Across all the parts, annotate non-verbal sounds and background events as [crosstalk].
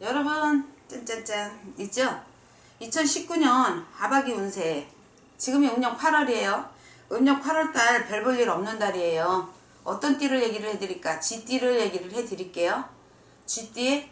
여러분 짠짠짠 있죠? 2019년 하반기 운세 지금이 음력 8월이에요. 음력 8월달 별 볼 일 없는 달이에요. 어떤 띠를 얘기를 해드릴까? 쥐띠를 얘기를 해드릴게요. 쥐띠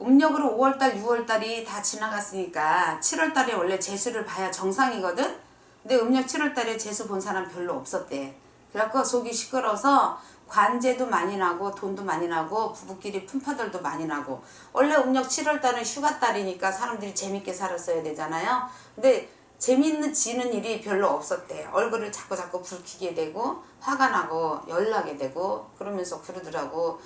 음력으로 5월달, 6월달이 다 지나갔으니까 7월달에 원래 재수를 봐야 정상이거든? 근데 음력 7월달에 재수 본 사람 별로 없었대. 그래갖고 속이 시끄러워서 관제도 많이 나고 돈도 많이 나고 부부끼리 품파들도 많이 나고 원래 음력 7월달은 휴가달이니까 사람들이 재밌게 살았어야 되잖아요. 근데 재밌는 지는 일이 별로 없었대. 얼굴을 자꾸 자꾸 붉히게 되고 화가 나고 열나게 되고 그러면서 그러더라고.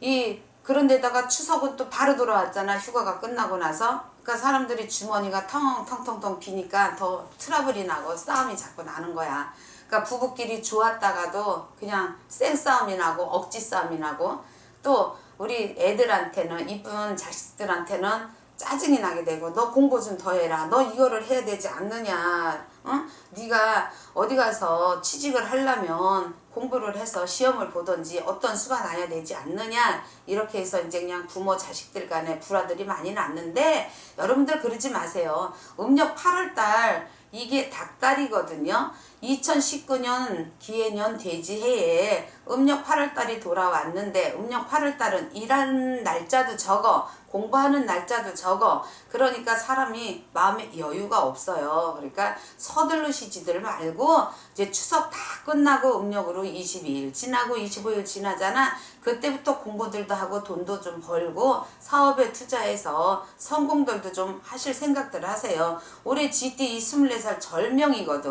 이 그런데다가 추석은 또 바로 돌아왔잖아 휴가가 끝나고 나서 그러니까 사람들이 주머니가 텅텅텅텅 비니까 더 트러블이 나고 싸움이 자꾸 나는 거야. 그러니까 부부끼리 좋았다가도 그냥 쌩 싸움이 나고 억지 싸움이 나고 또 우리 애들한테는 이쁜 자식들한테는 짜증이 나게 되고 너 공부 좀 더 해라. 너 이거를 해야 되지 않느냐. 어? 네가 어디 가서 취직을 하려면 공부를 해서 시험을 보든지 어떤 수가 나야 되지 않느냐. 이렇게 해서 이제 그냥 부모 자식들 간에 불화들이 많이 났는데 여러분들 그러지 마세요. 음력 8월달 이게 닭달이거든요 2019년 기해년 돼지해에 음력 8월달이 돌아왔는데 음력 8월달은 일하는 날짜도 적어 공부하는 날짜도 적어. 그러니까 사람이 마음에 여유가 없어요. 그러니까 서둘르시지들 말고 이제 추석 다 끝나고 음력으로 22일 지나고 25일 지나잖아. 그때부터 공부들도 하고 돈도 좀 벌고 사업에 투자해서 성공들도 좀 하실 생각들 하세요. 올해 GT 24살 절명이거든.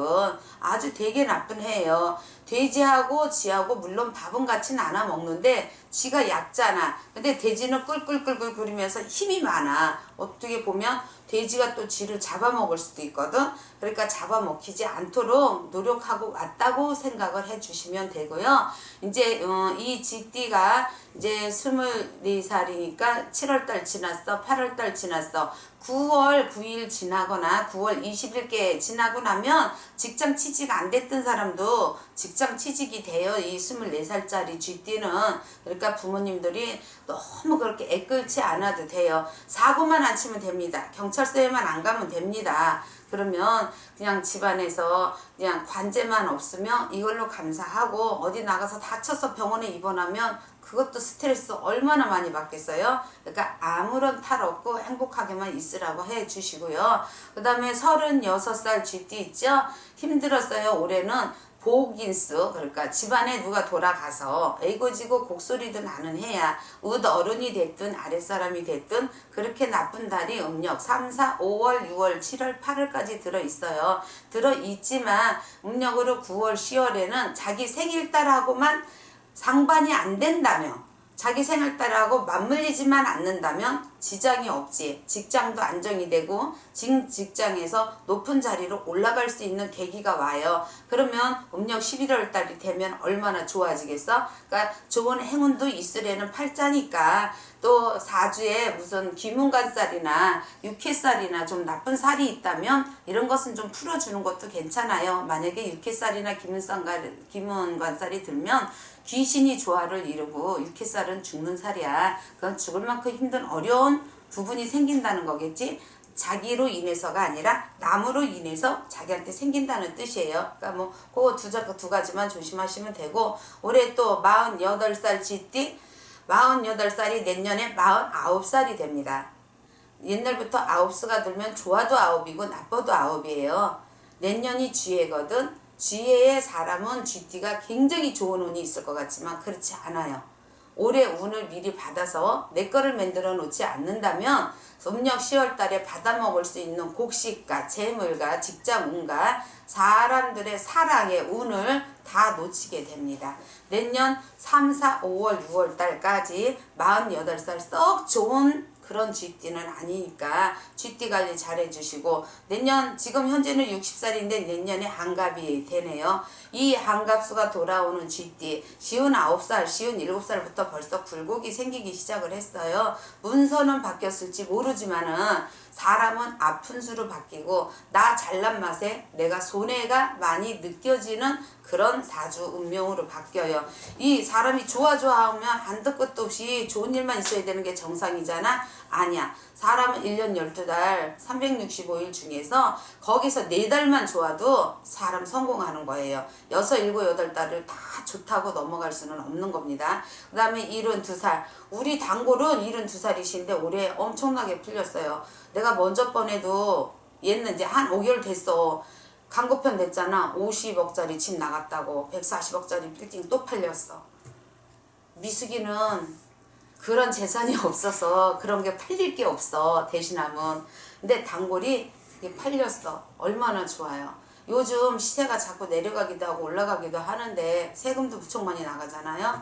아주 되게 나쁜 해예요 돼지하고 쥐하고 물론 밥은 같이 나눠 먹는데 쥐가 약잖아. 근데 돼지는 꿀꿀꿀꿀 거리면서 힘이 많아. 어떻게 보면 돼지가 또 쥐를 잡아먹을 수도 있거든. 그러니까 잡아먹히지 않도록 노력하고 왔다고 생각을 해주시면 되고요. 이제 어, 이 쥐띠가 이제 24살이니까 7월달 지났어. 8월달 지났어. 9월 9일 지나거나 9월 20일께 지나고 나면 직장 취직 안 됐던 사람도 직장 취직이 돼요. 이 24살짜리 쥐띠는. 그러니까 부모님들이 너무 그렇게 애끌지 않아도 돼요. 사고만 안 치면 됩니다. 경찰서에만 안 가면 됩니다. 그러면 그냥 집안에서 그냥 관제만 없으면 이걸로 감사하고 어디 나가서 다쳐서 병원에 입원하면 그것도 스트레스 얼마나 많이 받겠어요? 그러니까 아무런 탈 없고 행복하게만 있으라고 해 주시고요. 그 다음에 36살 쥐띠 있죠? 힘들었어요. 올해는 복인수 그러니까 집안에 누가 돌아가서 애고지고 곡소리도 나는 해야 윗 어른이 됐든 아랫사람이 됐든 그렇게 나쁜 달이 음력 3, 4, 5월, 6월, 7월, 8월까지 들어있어요. 들어있지만 음력으로 9월, 10월에는 자기 생일달하고만 상반이 안 된다면 자기 생활달하고 맞물리지만 않는다면 지장이 없지. 직장도 안정이 되고 직, 직장에서 높은 자리로 올라갈 수 있는 계기가 와요. 그러면 음력 11월 달이 되면 얼마나 좋아지겠어? 그러니까 좋은 행운도 있으려는 팔자니까 또 사주에 무슨 기문관살이나 육회살이나 좀 나쁜 살이 있다면 이런 것은 좀 풀어주는 것도 괜찮아요. 만약에 육회살이나 기문관살이 들면 귀신이 조화를 이루고 육회살은 죽는 살이야. 그건 죽을 만큼 힘든 어려운 부분이 생긴다는 거겠지. 자기로 인해서가 아니라 남으로 인해서 자기한테 생긴다는 뜻이에요. 그러니까 뭐 그거 두, 자- 두 가지만 조심하시면 되고 올해 또 48살 쥐띠 48살이 내년에 49살이 됩니다. 옛날부터 아홉수가 들면 좋아도 아홉이고 나빠도 아홉이에요. 내년이 쥐해거든. 쥐해의 사람은 쥐띠가 굉장히 좋은 운이 있을 것 같지만 그렇지 않아요. 올해 운을 미리 받아서 내 거를 만들어 놓지 않는다면 음력 10월 달에 받아 먹을 수 있는 곡식과 재물과 직장운과 사람들의 사랑의 운을 다 놓치게 됩니다. 내년 3, 4, 5월, 6월 달까지 48살 썩 좋은 그런 쥐띠는 아니니까 쥐띠 관리 잘 해주시고 내년 지금 현재는 60살인데 내년에 한갑이 되네요. 이 한갑수가 돌아오는 쥐띠 쉬운 9살, 쉬운 7살부터 벌써 굴곡이 생기기 시작을 했어요. 문서는 바뀌었을지 모르지만은 사람은 아픈 수로 바뀌고 나 잘난 맛에 내가 손해가 많이 느껴지는 그런 사주 운명으로 바뀌어요. 이 사람이 좋아 좋아 하면 한도 끝도 없이 좋은 일만 있어야 되는 게 정상이잖아. 아니야. 사람은 1년 12달 365일 중에서 거기서 4달만 좋아도 사람 성공하는 거예요. 6, 7, 8달을 다 좋다고 넘어갈 수는 없는 겁니다. 그 다음에 72살. 우리 단골은 72살이신데 올해 엄청나게 풀렸어요. 내가 먼저 번에도 얘는 이제 한 5개월 됐어. 광고편 냈잖아. 50억짜리 집 나갔다고. 140억짜리 빌딩 또 팔렸어. 미숙이는 그런 재산이 [laughs] 없어서 그런 게 팔릴 게 없어 대신함은. 근데 단골이 팔렸어. 얼마나 좋아요. 요즘 시세가 자꾸 내려가기도 하고 올라가기도 하는데 세금도 무척 많이 나가잖아요.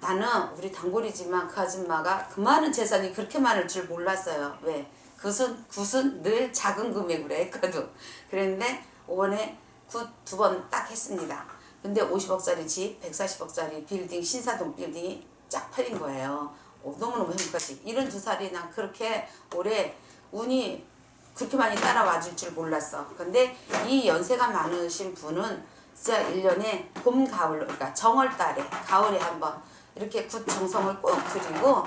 나는 우리 단골이지만 그 아줌마가 그 많은 재산이 그렇게 많을 줄 몰랐어요. 왜? 그것은 굿은 늘 작은 금액으로 했거든. 그랬는데 5번에 굿 두 번 딱 했습니다. 근데 50억짜리 집 140억짜리 빌딩 신사동 빌딩이 쫙 팔린 거예요. 어, 너무너무 행복하지. 72살이 난 그렇게 올해 운이 그렇게 많이 따라와 줄 줄 몰랐어. 근데 이 연세가 많으신 분은 진짜 1년에 봄, 가을, 그러니까 정월 달에, 가을에 한번 이렇게 굿 정성을 꼭 드리고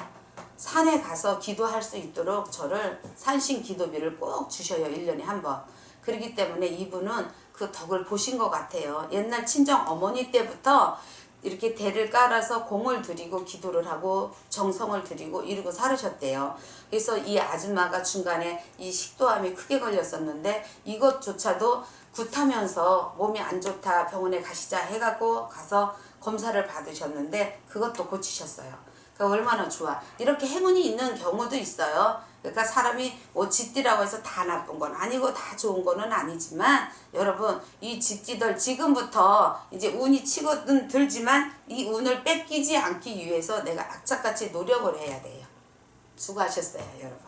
산에 가서 기도할 수 있도록 저를 산신 기도비를 꼭 주셔요. 1년에 한 번. 그렇기 때문에 이분은 그 덕을 보신 것 같아요. 옛날 친정 어머니 때부터 이렇게 대를 깔아서 공을 들이고 기도를 하고 정성을 들이고 이러고 살으셨대요. 그래서 이 아줌마가 중간에 이 식도암이 크게 걸렸었는데 이것조차도 굿하면서 몸이 안 좋다 병원에 가시자 해갖고 가서 검사를 받으셨는데 그것도 고치셨어요. 그 얼마나 좋아. 이렇게 행운이 있는 경우도 있어요. 그러니까 사람이 뭐 짓띠라고 해서 다 나쁜 건 아니고 다 좋은 거는 아니지만 여러분 이 짓띠들 지금부터 이제 운이 치고는 들지만 이 운을 뺏기지 않기 위해서 내가 악착같이 노력을 해야 돼요. 수고하셨어요, 여러분.